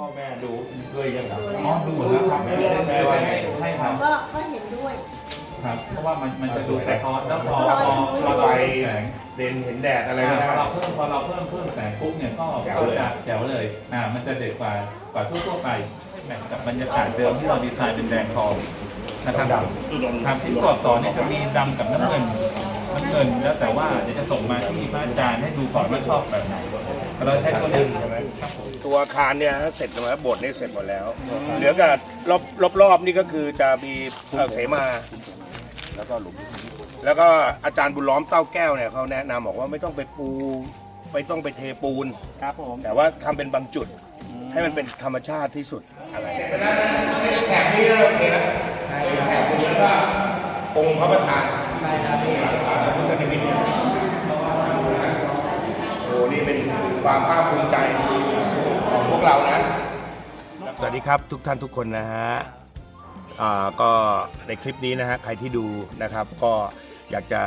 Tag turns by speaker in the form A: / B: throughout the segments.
A: พ่อแม่ดูด้วยยัง
B: ครับ
A: อ๋อดูแล้วครับแม่ได้ให้ให้ครับ
B: ก
C: ็
B: เห็
C: นด้วย
B: ครับ เพราะว่ามันมันจะดูสะท้อนแล้วพอพอ
A: ไป
B: แสง
A: เด่นเห็นแดดอะไรก็
B: พ
A: ได้ อ
B: เราเพิ่มพอเราเพิ่มเพิ่มแสงปุ๊บเนี่ยก็
A: แจ๋วเลย
B: แจ๋วเลยอ่ามันจะเด็ดกว่ากว่าทั่วๆไปแมทกับบรรยากาศเดิมที่เราดีไซน์เป็นแดงทองนะครับครับที่ตัวอักษนี่จะมีดำกับน้ำเงินน้ำเงินแล้วแต่ว่าเดี๋ยวจะส่งมาที่พระอาจารย์ให้ดูก่อนว่าชอบแบบไหนเราใช้ตัว
A: เนี้ย ตัวอาคารเนี่ยเสร็จแล้วโบสถ์นี่เสร็จหมดแล้ว เหลือกับรอบรอบรอบนี่ก็คือจะมีเอ่อเสมา แล้วก็หลุมแล้วก็อาจารย์บุญล้อมเต้าแก้วเนี่ยเขาแนะนำบอกว่าไม่ต้องไปปูไม่ต้องไปเทปูน
D: ครับผม
A: แต่ว่าทำเป็นบางจุดให้มันเป็นธรรมชาติที่สุดอะไรแถบนี้โอเคนะแถบนี้แล้วก็องค์พระประธาน
D: ใช่ครับพี่
A: พระพุทธนิมิตเนี่ยโอ้นี่เป็นความภาคภูมิใจของ พวกเรานะ สวัสดีครับทุกท่านทุกคนนะฮะอ่าก็ในคลิปนี้นะฮะใครที่ดูนะครับ ก็อยากจะ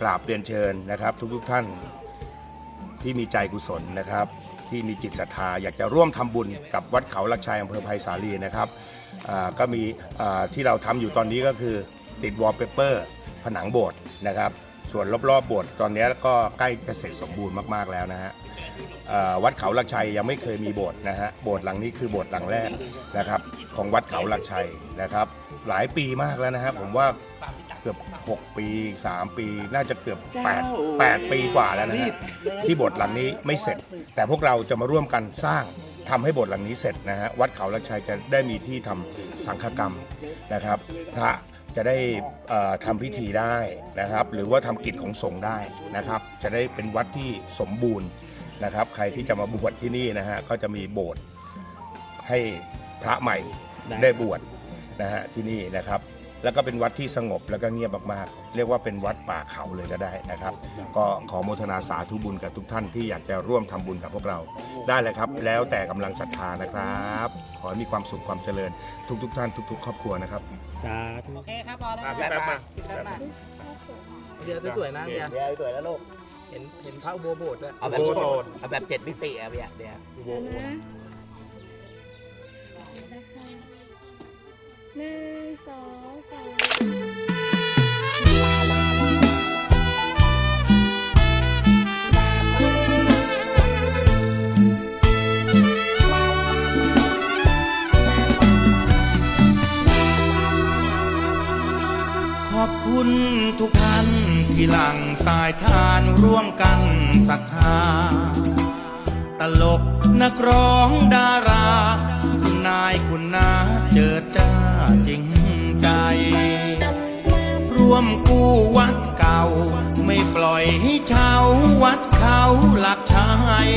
A: กราบเรียนเชิญนะครับ ทุกๆท่านที่มีใจกุศลนะครับ ที่มีจิตศรัทธาอยากจะร่วมทำบุญกับวัดเขาลักชัยอำเภอไผ่สาลีนะครับอ่าก็มีอ่าที่เราทำอยู่ตอนนี้ก็คือติดวอลเปเปอร์ผนังโบสถ์นะครับ ส่วนรอบๆโบสถ์ตอนนี้ก็ใกล้จะเสร็จสมบูรณ์มากๆแล้วนะฮะ วัดเขาลักชัยยังไม่เคยมีโบสถ์นะฮะโบสถ์หลังนี้คือโบสถ์หลังแรกนะครับ ของวัดเขาลักชัยนะครับ หลายปีมากแล้วนะฮะผมว่าเกือบ 6 ปี 3 ปี น่าจะเกือบ8 8ปีกว่าแล้วนะฮะที่โบสถ์หลังนี้ไม่เสร็จ แต่พวกเราจะมาร่วมกันสร้างทำให้โบสถ์หลังนี้เสร็จนะฮะวัดเขาลักชัยจะได้มีที่ทำสังฆกรรมนะครับพระจะได้เอ่อทำพิธีได้นะครับ หรือว่าทำกิจของสงฆ์ได้นะครับ จะได้เป็นวัดที่สมบูรณ์ นะครับ ใครที่จะมาบวชที่นี่นะฮะก็จะมีโบสถ์ให้พระใหม่ได้บวชนะฮะที่นี่นะครับ แล้วก็เป็นวัดที่สงบแล้วก็เงียบมากๆ เรียกว่าเป็นวัดป่าเขาเลยก็ได้นะครับ ก็ขอโมทนาสาธุบุญกับทุกท่านที่อยากจะร่วมทำบุญกับพวกเราได้เลยครับ แล้วแต่กำลังศรัทธานะครับ ขอให้มีความสุขความเจริญ ทุก ๆท่านทุก ๆ ครอบครัวนะครับ
D: สาธุ
E: โอเคครับพอแล้ว
A: มาพี่แป๊บมา
E: พี่แป๊บมาเดี๋ยวสวยๆนะเดี๋ยว
D: เดี๋ยวสวยแล้วลูก
E: เห็นเห็นพระอุโบโบสถ์ด้วย
D: เอาแบบเอาแบบเจ็ดมิติอะพี่อะเดี๋ยว
F: หนึ่งสองสาม
G: ขอบคุณทุกท่าน ที่หลังสายทานร่วมกันศรัทธาตลกนักร้องดารา คุณนายคุณนาเจิดจ้าจริงใจ ร่วมกู้วัดเก่า ไม่ปล่อยให้ชาววัดเขาหลักชัย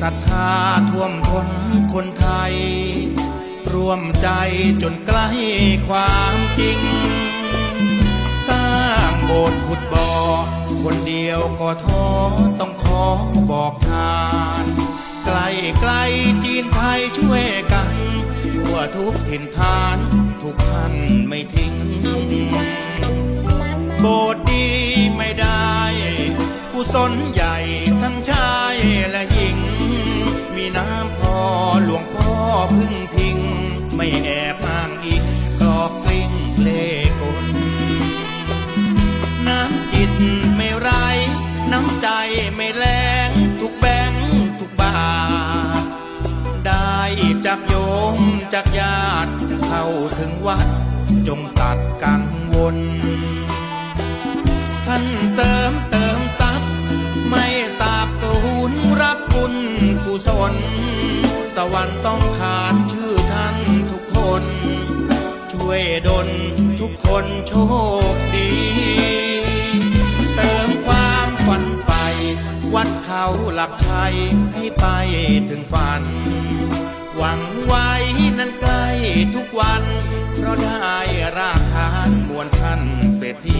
G: ศรัทธาท่วมท้นคนไทย ร่วมใจจนใกล้ความจริง บสถ์ขุดบ่อคนเดียวก็ท้อต้องขอบอกทาน ไกลไกลจีนไทยช่วยกัน ทั่วทุกถิ่นฐาน ทุกท่านไม่ทิ้ง โบสถ์ดีไม่ได้กุศลใหญ่ทั้งชายและหญิง มีน้ำพอหลวงพ่อพึ่งพิง ไม่แอบ น้ำใจไม่แรงทุกแบงทุกบาท ได้จากโยมจากญาติเข้าถึงวัด จงตัดกังวล ท่านเสริมเติมทรัพย์ ไม่สาบสูญรับบุญกุศล สวรรค์ต้องขานชื่อท่านทุกคน ช่วยดลทุกคนโชคดีาหลักชัยให้ไปถึงฝัน หวังไว้นั้นใกล้ทุกวัน เพราะได้รากฐานมวลท่านเศรษฐี